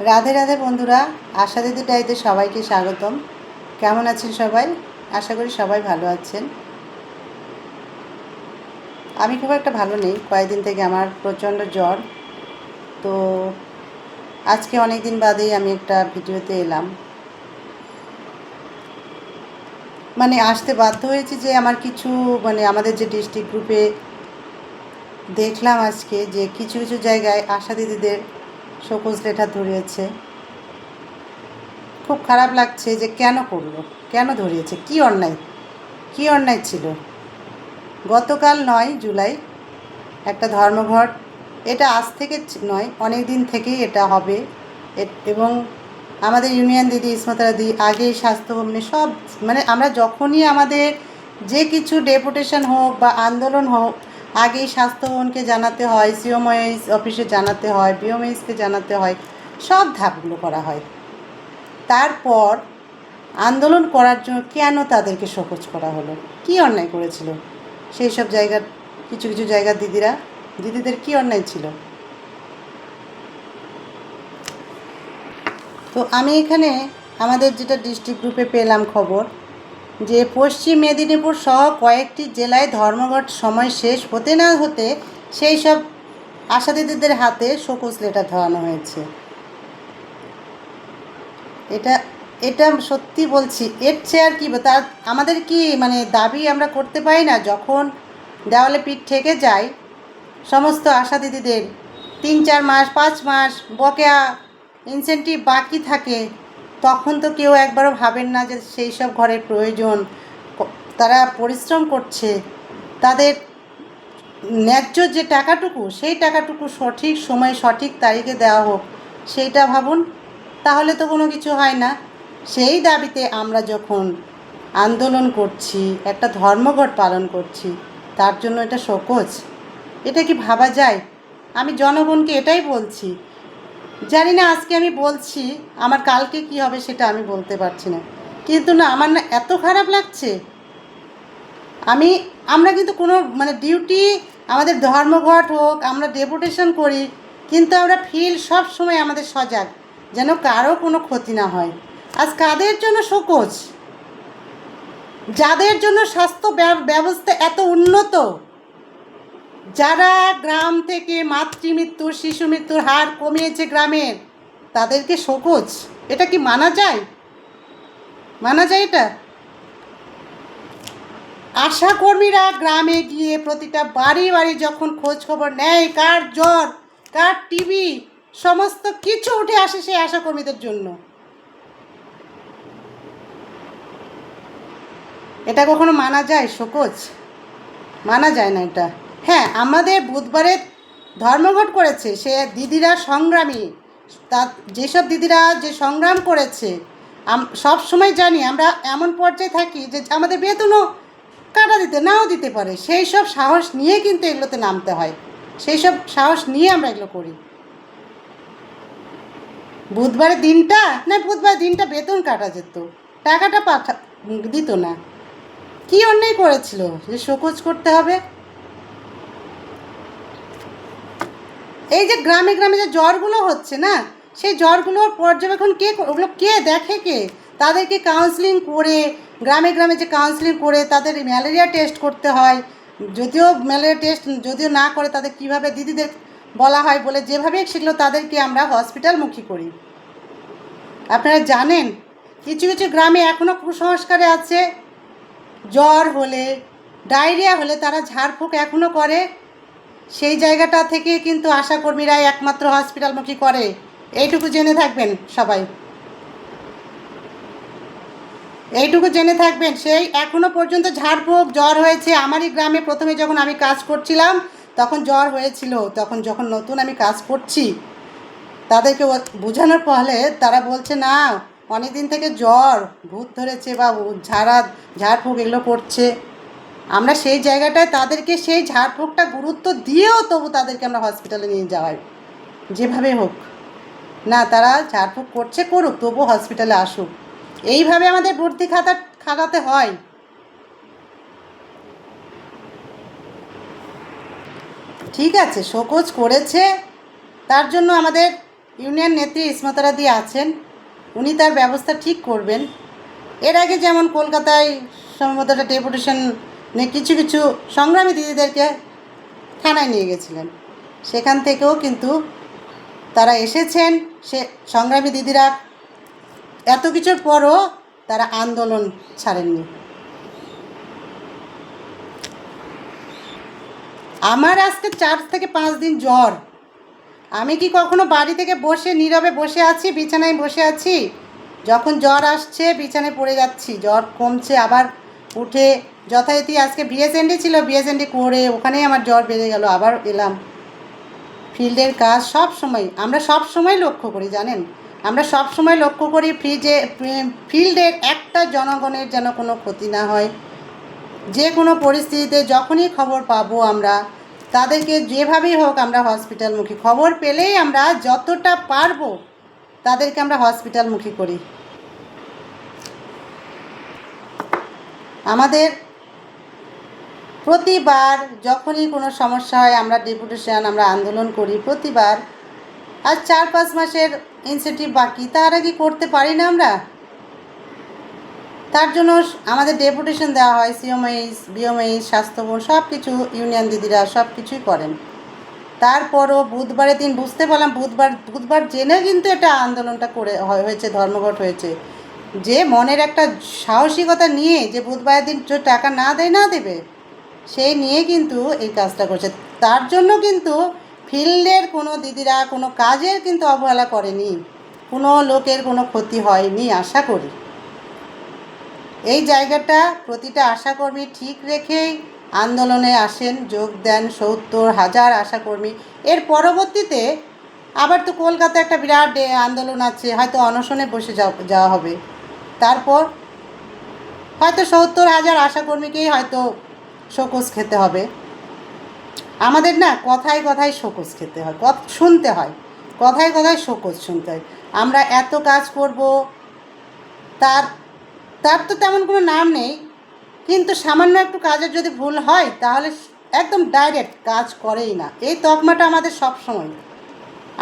রাধে রাধে বন্ধুরা, আশা দিদি ডাইতে সবাইকে স্বাগতম। কেমন আছেন সবাই? আশা করি সবাই ভালো আছেন। আমি খুব একটা ভালো নেই, কয়েকদিন থেকে আমার প্রচণ্ড জ্বর। তো আজকে অনেক দিন বাদেই আমি একটা ভিডিওতে এলাম। মানে আসতে বাধ্য হয়েছি যে আমার কিছু মানে আমাদের যে ডিস্ট্রিক্ট গ্রুপে দেখলাম আজকে যে কিছু কিছু জায়গায় আশা দিদিদের শোকজ লেটার ধরিয়েছে। খুব খারাপ লাগছে যে কেন করল? কেন ধরিয়েছে? কি অন্যায়? কি অন্যায় ছিল? গতকাল নয় জুলাই একটা ধর্মঘট। এটা আজ থেকে নয়, অনেক দিন থেকেই এটা হবে। এবং আমাদের ইউনিয়ন দিদি ইসমতারা দি আগেই স্বাস্থ্যভবনে সব মানে আমরা যখনই আমাদের যে কিছু ডেপুটেশন হোক বা আন্দোলন হোক আগেই স্বাস্থ্যভবনকে জানাতে হয়, সিওমএইচ অফিসে জানাতে হয় বিওমএইচকে জানাতে হয়, সব ধাপগুলো করা হয়। তারপর আন্দোলন করার জন্য কেন তাদেরকে সহজ করা হলো? কি অন্যায় করেছিল? সেই সব জায়গার কিছু কিছু জায়গার দিদিরা, দিদিদের কি অন্যায় ছিল? তো আমি এখানে আমাদের যেটা ডিস্ট্রিক্ট গ্রুপে পেলাম খবর যে পশ্চিম মেদিনীপুর সহ কয়েকটি জেলায় ধর্মঘট সময় শেষ হতে না হতে সেই সব আশা দিদিদের হাতে শোকজ লেটার ধরানো হয়েছে। এটা এটা সত্যি বলছি, এর চেয়ে আর কি তার, আমাদের কি মানে দাবি আমরা করতে পারি না? যখন দেওয়ালে পিঠ ঠেকে যায়, সমস্ত আশা দিদিদের তিন চার মাস, পাঁচ মাস, বকেয়া ইনসেন্টিভ বাকি থাকে তখন তো কেউ একবারও ভাবেন না যে সেই সব ঘরের প্রয়োজন। তারা পরিশ্রম করছে। তাদের ন্যায্য যে টাকাটুকু, সেই টাকাটুকু সঠিক সময় সঠিক তারিখে দেওয়া হোক, সেইটা ভাবুন। তাহলে তো কোনো কিছু হয় না। সেই দাবিতে আমরা যখন আন্দোলন করছি, একটা ধর্মঘট পালন করছি, তার জন্য এটা শোকজ। এটা কি ভাবা যায়? আমি জনগণকে এটাই বলছি জানি না, আজকে আমি বলছি, আমার কালকে কি হবে সেটা আমি বলতে পারছি না। কিন্তু না, আমার না এত খারাপ লাগছে। আমি, আমরা কিন্তু কোনো মানে ডিউটি আমাদের ধর্মঘট হোক, আমরা ডেপুটেশন করি, কিন্তু আমরা ফিল সব সময় আমাদের সজাগ, যেন কারও কোনো ক্ষতি না হয়। আজ কাদের জন্য শোকজ? যাদের জন্য স্বাস্থ্য ব্যবস্থা এত উন্নত? যারা গ্রাম থেকে মাতৃমৃত্যু শিশু মৃত্যুর হার কমিয়েছে গ্রামের, তাদেরকে শোকজ। এটা কি মানা যায়? মানা যায় এটা? আশা কর্মীরা গ্রামে গিয়ে প্রতিটা বাড়ি বাড়ি যখন খোঁজ খবর নেয়, কার জ্বর, কার টিভি সমস্ত কিছু উঠে আসে সেই আশা কর্মীদের জন্য। এটা কখনো মানা যায়? শোকজ? মানা যায় না এটা। হ্যাঁ আমাদের বুধবারে ধর্মঘট করেছে, সে দিদিরা সংগ্রামী। তা যেসব দিদিরা যে সংগ্রাম করেছে সব সময় জানি আমরা এমন পর্যায়ে থাকি যে আমাদের বেতনও কাটা দিতে, নাও দিতে পারে। সেই সব সাহস নিয়ে কিন্তু এগুলোতে নামতে হয়। সেই সব সাহস নিয়ে আমরা এগুলো করি। বুধবারের দিনটা না বুধবার দিনটা বেতন কাটা যেত। টাকাটা পাঠা, দিত না। কি অন্যায় করেছিল? যে শোকজ করতে হবে? এই যে গ্রামে গ্রামে যে জ্বরগুলো হচ্ছে না, সেই জ্বরগুলোর পর্যবেক্ষণ কে ওগুলো কে দেখে কে? তাদেরকে কাউন্সিলিং করে, গ্রামে গ্রামে যে কাউন্সিলিং করে তাদের ম্যালেরিয়া টেস্ট করতে হয়। যদিও ম্যালেরিয়া টেস্ট যদিও না করে তাদের কীভাবে দিদিদের বলা হয় বলে যেভাবে সেগুলো তাদেরকে আমরা হসপিটালমুখী করি। আপনারা জানেন, কিছু কিছু গ্রামে এখনও কুসংস্কারে আছে। জ্বর হলে ডায়রিয়া হলে তারা ঝাড়ফুঁক এখনও করে। সেই জায়গাটা থেকে কিন্তু আশাকর্মীরাই একমাত্র হসপিটালমুখী করে। এইটুকু জেনে থাকবেন সবাই। এইটুকু জেনে থাকবেন, সেই এখনও পর্যন্ত ঝাড়ফুঁক, জ্বর হয়েছে। আমারই গ্রামে প্রথমে যখন আমি কাজ করছিলাম, তখন জ্বর হয়েছিল। তখন যখন নতুন আমি কাজ করছি, তাদেরকে বোঝানোর ফলে তারা বলছে, না অনেক দিন থেকে জ্বর, ভূত ধরেছে বা ঝাড়া, ঝাড়ফুঁক এগুলো করছে। আমরা সেই জায়গাটায় তাদেরকে সেই ঝাড়ফুঁকটা গুরুত্ব দিয়েও তবু তাদেরকে আমরা হসপিটালে নিয়ে যাওয়াই। যেভাবে হোক। না, তারা ঝাড়ফুঁক করছে করুক তবু হসপিটালে আসুক। এইভাবে আমাদের ভর্তি খাতা খাটাতে হয়। ঠিক আছে, শোকজ করেছে। তার জন্য আমাদের ইউনিয়ন নেত্রী স্মতারা দিয়ে আছেন। উনি তার ব্যবস্থা ঠিক করবেন। এর আগে যেমন কলকাতায় সম্ভবত একটা ডেপুটেশন কিছু কিছু সংগ্রামী দিদিদেরকে থানায় নিয়ে গেছিলেন। সেখান থেকেও কিন্তু তারা এসেছেন, সে সংগ্রামী দিদিরা। এত কিছুর পরও তারা আন্দোলন ছাড়েননি। আমার আজকে চার থেকে পাঁচ দিন জ্বর। আমি কি কখনো বাড়ি থেকে বসে, নীরবে বসে আছি, বিছানায় বসে আছি? যখন জ্বর আসছে, বিছানায় পড়ে যাচ্ছি। জ্বর কমছে আবার উঠে যথারীতি আজকে বিএসএনডি ছিল বিএসএনডি করে ওখানেই আমার জ্বর বেড়ে গেল, আবার এলাম। ফিল্ডের কাজ সব সময়, আমরা সব সময় লক্ষ্য করি, জানেন? আমরা সব সময় লক্ষ্য করি ফ্রিজে ফিল্ডের একটা জনগণের যেন কোনো ক্ষতি না হয়। যে কোনো পরিস্থিতিতে যখনই খবর পাবো আমরা, তাদেরকে যেভাবেই হোক আমরা হসপিটালমুখী খবর পেলেই আমরা যতটা পারব, তাদেরকে আমরা হসপিটালমুখী করি। আমাদের প্রতিবার যখনই কোনো সমস্যা হয়, আমরা ডেপুটেশন আমরা আন্দোলন করি প্রতিবার। আর চার পাঁচ মাসের ইনসেন্টিভ বাকি, তার আগে করতে পারি না আমরা। তার জন্য আমাদের ডেপুটেশন দেওয়া হয় সিওমএইচ বিওমএইচ স্বাস্থ্যবোর্ড সব কিছু ইউনিয়ন দিদিরা সব কিছুই করেন। তারপরও বুধবারের দিন বুঝতে পারলাম, বুধবার বুধবার জেনে কিন্তু এটা আন্দোলনটা করে হয়েছে, ধর্মঘট হয়েছে। যে মনের একটা সাহসিকতা নিয়ে যে বুধবারের দিন টাকা না দেয়, না দেবে সেই নিয়ে কিন্তু এই কাজটা করছে। তার জন্য কিন্তু ফিল্ডের কোনো দিদিরা, কোনো কাজের কিন্তু অবহেলা করেনি। কোনো লোকের কোনো ক্ষতি হয়নি, আশা করি। এই জায়গাটা প্রতিটা আশাকর্মী ঠিক রেখেই আন্দোলনে আসেন, যোগ দেন সত্তর হাজার আশাকর্মী। এর পরবর্তীতে আবার তো কলকাতা একটা বিরাট আন্দোলন আছে, হয়তো অনশনে বসে যাও- যাওয়া হবে। তারপর হয়তো সত্তর হাজার আশাকর্মীকেই হয়তো শোকজ খেতে হবে। আমাদের না কথায় কথায় শোকজ খেতে হয়, কথা, শুনতে হয়, কথায় কথায় শোকজ শুনতে হয়। আমরা এত কাজ করব, তার তার তো তেমন কোনো নাম নেই, কিন্তু সামান্য একটু কাজের যদি ভুল হয়, তাহলে একদম ডাইরেক্ট কাজ করেই না। এই তকমাটা আমাদের সব সময়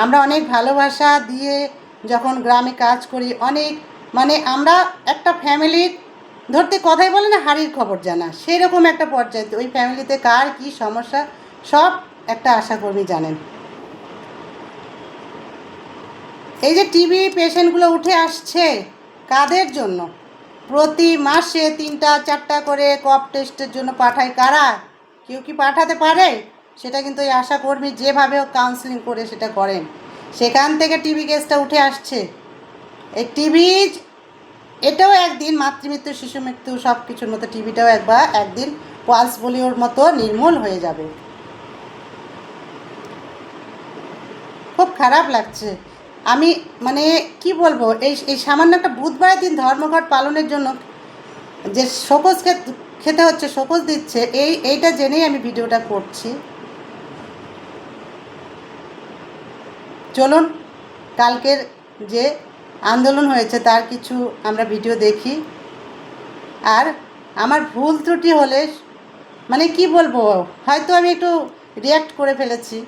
আমরা অনেক ভালোবাসা দিয়ে যখন গ্রামে কাজ করি, অনেক মানে আমরা একটা ফ্যামিলির ধরতে কথাই বলে না হাড়ির খবর জানা। সেরকম একটা পর্যায়ে ওই ফ্যামিলিতে কার কি সমস্যা, সব একটা আশাকর্মী জানেন। এই যে টিবি পেশেন্টগুলো উঠে আসছে, কাদের জন্য? প্রতি মাসে তিনটা, চারটা করে কপ টেস্টের জন্য পাঠায় কারা? কেউ কি পাঠাতে পারে? সেটা কিন্তু এই আশাকর্মী যেভাবে কাউন্সিলিং করে সেটা করেন। সেখান থেকে টিবি কেসটা উঠে আসছে। এই টিবি এটাও একদিন মাতৃমৃত্যু, শিশু মৃত্যু সব কিছুর মতো টিভিটাও একবার, একদিন পালস পোলিওর মতো নির্মূল হয়ে যাবে। খুব খারাপ লাগছে। আমি মানে কি বলব, এই এই সামান্য একটা বুধবারের দিন ধর্মঘট পালনের জন্য যে শোকজ খেত- খেতে হচ্ছে, শোকজ দিচ্ছে, এই, এইটা জেনেই আমি ভিডিওটা করছি। চলুন, কালকের যে আন্দোলন হয়েছে, তার কিছু আমরা ভিডিও দেখি। আর আমার ভুল ত্রুটি হলে মানে কি বলব, হয়তো আমি একটু রিয়্যাক্ট করে ফেলেছি।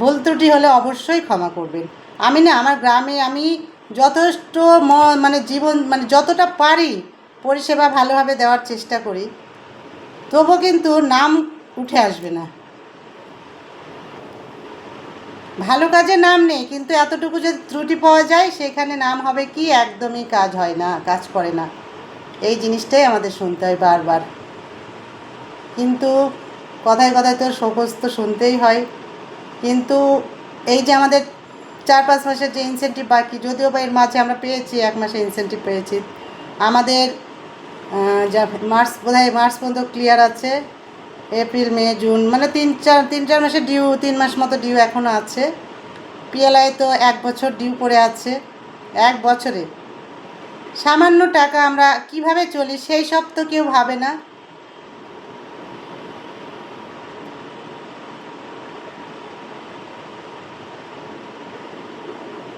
ভুল ত্রুটি হলে অবশ্যই ক্ষমা করবেন। আমি না, আমার গ্রামে আমি যথেষ্ট মানে জীবন মানে যতটা পারি পরিষেবা ভালোভাবে দেওয়ার চেষ্টা করি, তবু কিন্তু নাম উঠে আসবে না। ভালো কাজে নাম নেই, কিন্তু এতটুকু যদি ত্রুটি পাওয়া যায়, সেখানে নাম হবে কি? একদমই কাজ হয় না, কাজ করে না। এই জিনিসটাই আমাদের শুনতে হয় বারবার। কিন্তু কথায় কথায় তো শোকজ তো শুনতেই হয়। কিন্তু এই যে আমাদের চার পাঁচ মাসের যে ইনসেন্টিভ বাকি, যদিও বা এর মাঝে আমরা পেয়েছি, এক মাসে ইনসেন্টিভ পেয়েছি। আমাদের যা মার্চ, বোধহয় মার্চ পর্যন্ত ক্লিয়ার আছে। এপ্রিল, মে, জুন মানে তিন, চার তিন, চার মাসের ডিউ তিন মাস মতো ডিউ এখনও আছে। পিএলআই তো এক বছর ডিউ পড়ে আছে। এক বছরে। সামান্য টাকা আমরা কীভাবে চলি সেই সব তো কেউ ভাবে না।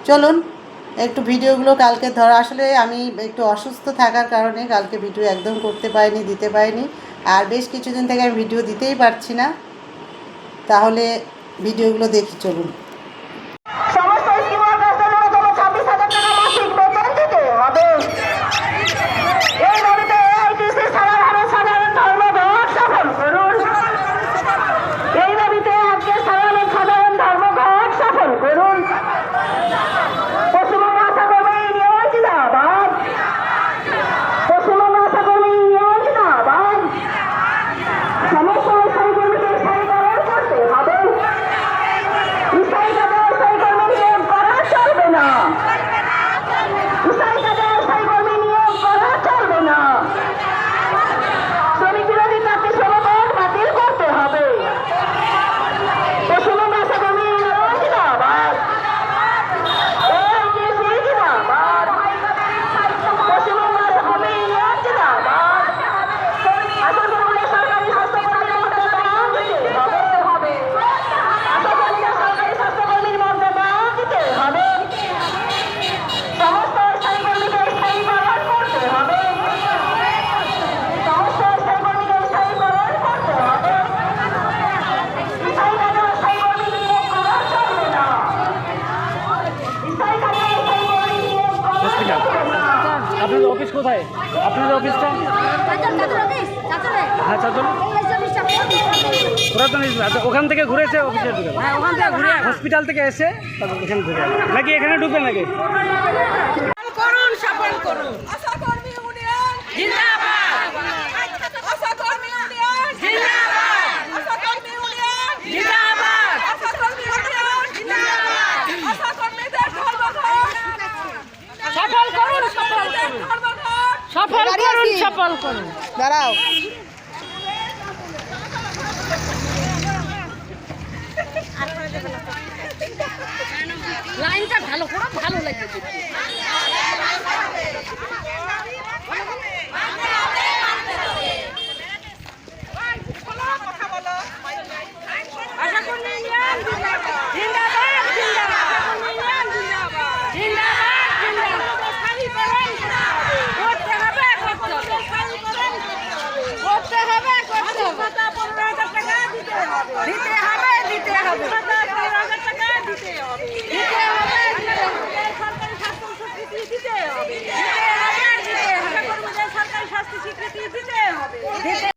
চলুন, একটু ভিডিওগুলো কালকে ধরা, আসলে আমি একটু অসুস্থ থাকার কারণে কালকে ভিডিও একদম করতে পারিনি, দিতে পারিনি। আর বেশ কিছুদিন থেকে আমি ভিডিও দিতেই পারছি না। তাহলে ভিডিওগুলো দেখি চলুন। অফিস কোথায়? আপনাদের অফিসটা? হ্যাঁ চারজন পুরাতন। আচ্ছা ওখান থেকে ঘুরেছে অফিসে ঢুকে হ্যাঁ ওখান থেকে ঘুরে হসপিটাল থেকে এসে তারপর এখানে ঢুকে নাকি এখানে ঢুকবে নাকি? করুন সফল করুন। আশাকর্মী ইউনিয়ন জিন্দাবাদ আশাকর্মী ইউনিয়ন জিন্দাবাদ আশাকর্মী ইউনিয়ন জিন্দাবাদ আশাকর্মী ইউনিয়ন জিন্দাবাদ আশাকর্মীদের ধর্মঘট সফল করুন সফল করুন ধর্মঘট সফল করুন সফল করুন। দাঁড়াও। লাইনটা ভালো করো ভালো লাগবে Did they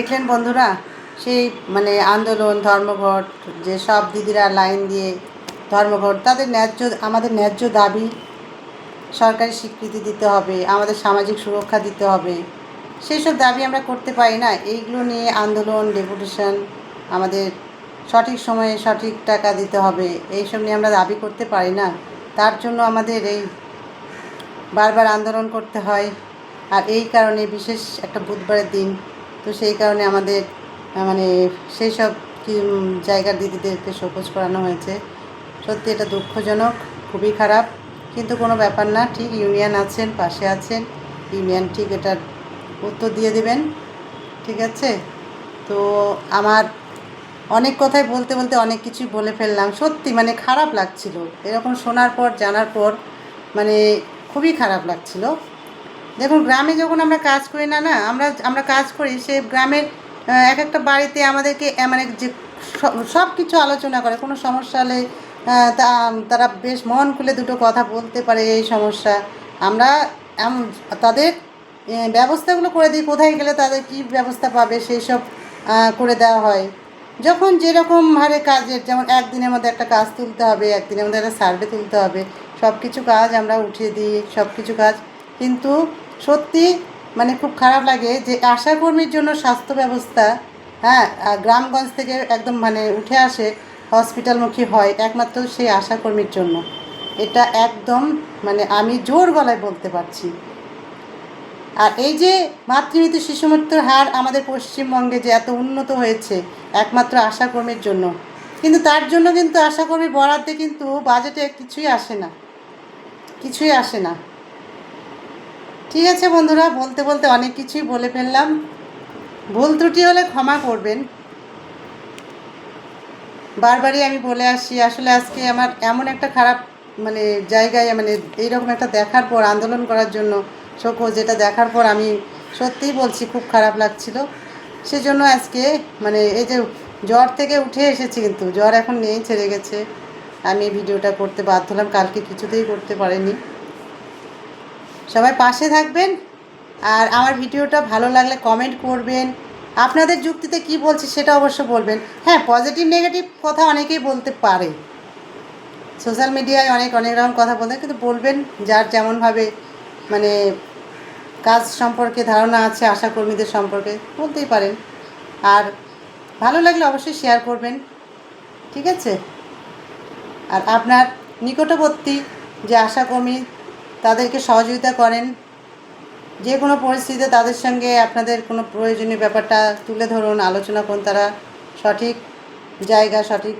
দেখলেন বন্ধুরা, সেই মানে আন্দোলন, ধর্মঘট, যে সব দিদিরা লাইন দিয়ে ধর্মঘট, তাদের ন্যায্য, আমাদের ন্যায্য দাবি সরকারি স্বীকৃতি দিতে হবে, আমাদের সামাজিক সুরক্ষা দিতে হবে। সেই সব দাবি আমরা করতে পারি না। এইগুলো নিয়ে আন্দোলন, ডেপুটেশন আমাদের সঠিক সময়ে সঠিক টাকা দিতে হবে। এইসব নিয়ে আমরা দাবি করতে পারি না। তার জন্য আমাদের এই বারবার আন্দোলন করতে হয়। আর এই কারণে বিশেষ একটা বুধবারের দিন তো সেই কারণে আমাদের মানে সেই সব কি জায়গার দিদিদেরকে শোকজ করানো হয়েছে। সত্যি এটা দুঃখজনক, খুবই খারাপ। কিন্তু কোনো ব্যাপার না, ঠিক ইউনিয়ন আছেন, পাশে আছেন। ইউনিয়ন ঠিক এটার উত্তর দিয়ে দেবেন, ঠিক আছে? তো আমার অনেক কথাই বলতে বলতে অনেক কিছুই বলে ফেললাম। সত্যি মানে খারাপ লাগছিল। এরকম শোনার পর, জানার পর মানে খুবই খারাপ লাগছিল। দেখুন, গ্রামে যখন আমরা কাজ করি, না না, আমরা আমরা কাজ করি, সে গ্রামের এক একটা বাড়িতে আমাদেরকে মানে যে সব কিছু আলোচনা করে। কোনো সমস্যা হলে তা, তারা বেশ মন খুলে দুটো কথা বলতে পারে এই সমস্যা। আমরা তাদের ব্যবস্থাগুলো করে দিই, কোথায় গেলে তাদের কী ব্যবস্থা পাবে, সেই সব করে দেওয়া হয়। যখন যেরকম হারে কাজের, যেমন একদিনের মধ্যে একটা কাজ তুলতে হবে, একদিনের মধ্যে একটা সার্ভে তুলতে হবে সব কিছু কাজ আমরা উঠিয়ে দিই সব কিছু কাজ কিন্তু সত্যি মানে খুব খারাপ লাগে যে আশাকর্মীর জন্য স্বাস্থ্য ব্যবস্থা হ্যাঁ গ্রামগঞ্জ থেকে একদম মানে উঠে আসে হসপিটালমুখী হয় একমাত্র সেই আশাকর্মীর জন্য। এটা একদম মানে আমি জোর গলায় বলতে পারছি। আর এই যে মাতৃমৃত্যু শিশু মৃত্যুর হার আমাদের পশ্চিমবঙ্গে যে এত উন্নত হয়েছে একমাত্র আশাকর্মীর জন্য, কিন্তু তার জন্য কিন্তু আশাকর্মী বরাদ্দে কিন্তু বাজেটে কিছুই আসে না। কিছুই আসে না। ঠিক আছে বন্ধুরা? বলতে বলতে অনেক কিছুই বলে ফেললাম। ভুল ত্রুটি হলে ক্ষমা করবেন। বারবারই আমি বলে আসছি, আসলে আজকে আমার এমন একটা খারাপ মানে জায়গায় মানে এইরকম একটা দেখার পর, আন্দোলন করার জন্য শোকো, যেটা দেখার পর আমি সত্যিই বলছি, খুব খারাপ লাগছিল। সেজন্য আজকে মানে এই যে জ্বর থেকে উঠে এসেছি কিন্তু, জ্বর এখন নেই, ছেড়ে গেছে। আমি ভিডিওটা করতে বাধ্য হলাম, কালকে কিছুতেই করতে পারিনি। সবাই পাশে থাকবেন। আর আমার ভিডিওটা ভালো লাগলে কমেন্ট করবেন। আপনাদের যুক্তিতে কি বলছি সেটা অবশ্য বলবেন। হ্যাঁ পজিটিভ নেগেটিভ কথা অনেকেই বলতে পারে। সোশ্যাল মিডিয়ায় অনেক অনেক রকম কথা বলতে কিন্তু বলবেন যার যেমনভাবে মানে কাজ সম্পর্কে ধারণা আছে, আশাকর্মীদের সম্পর্কে বলতেই পারেন। আর ভালো লাগলে অবশ্যই শেয়ার করবেন। ঠিক আছে? আর আপনার নিকটবর্তী যে আশাকর্মী তাদেরকে সহযোগিতা করেন। যে কোনো পরিস্থিতিতে তাদের সঙ্গে আপনাদের কোনো প্রয়োজনীয় ব্যাপারটা তুলে ধরুন, আলোচনা করুন, তারা সঠিক জায়গা, সঠিক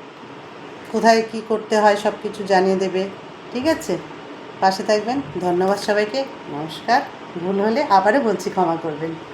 কোথায় কি করতে হয় সব কিছু জানিয়ে দেবে। ঠিক আছে? পাশে থাকবেন। ধন্যবাদ সবাইকে। নমস্কার। ভুল হলে আবারও বলছি, ক্ষমা করবেন।